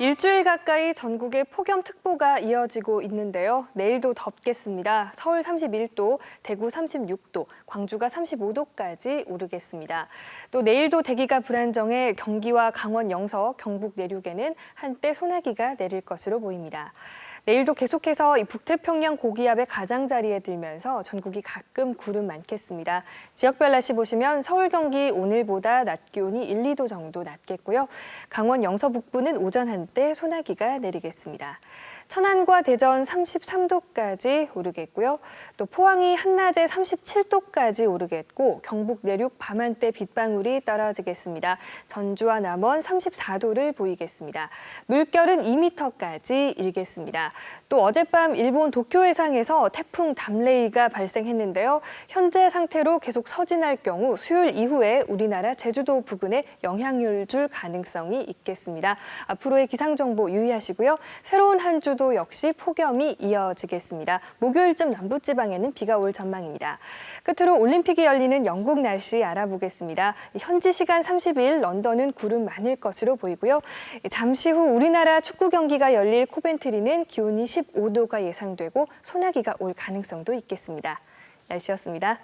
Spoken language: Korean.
일주일 가까이 전국에 폭염특보가 이어지고 있는데요. 내일도 덥겠습니다. 서울 31도, 대구 36도, 광주가 35도까지 오르겠습니다. 또 내일도 대기가 불안정해 경기와 강원 영서, 경북 내륙에는 한때 소나기가 내릴 것으로 보입니다. 내일도 계속해서 이 북태평양 고기압의 가장자리에 들면서 전국이 가끔 구름 많겠습니다. 지역별 날씨 보시면 서울, 경기 오늘보다 낮 기온이 1, 2도 정도 낮겠고요. 강원 영서 북부는 오전 한때 소나기가 내리겠습니다. 천안과 대전 33도까지 오르겠고요. 또 포항이 한낮에 37도까지 오르겠고 경북 내륙 밤한때 빗방울이 떨어지겠습니다. 전주와 남원 34도를 보이겠습니다. 물결은 2m까지 일겠습니다. 또 어젯밤 일본 도쿄 해상에서 태풍 담레이가 발생했는데요. 현재 상태로 계속 서진할 경우 수요일 이후에 우리나라 제주도 부근에 영향을 줄 가능성이 있겠습니다. 앞으로의 기상 정보 유의하시고요. 새로운 한 주도 역시 폭염이 이어지겠습니다. 목요일쯤 남부 지방에는 비가 올 전망입니다. 끝으로 올림픽이 열리는 영국 날씨 알아보겠습니다. 현지 시간 30일 런던은 구름 많을 것으로 보이고요. 잠시 후 우리나라 축구 경기가 열릴 코벤트리는 기온이 15도가 예상되고 소나기가 올 가능성도 있겠습니다. 날씨였습니다.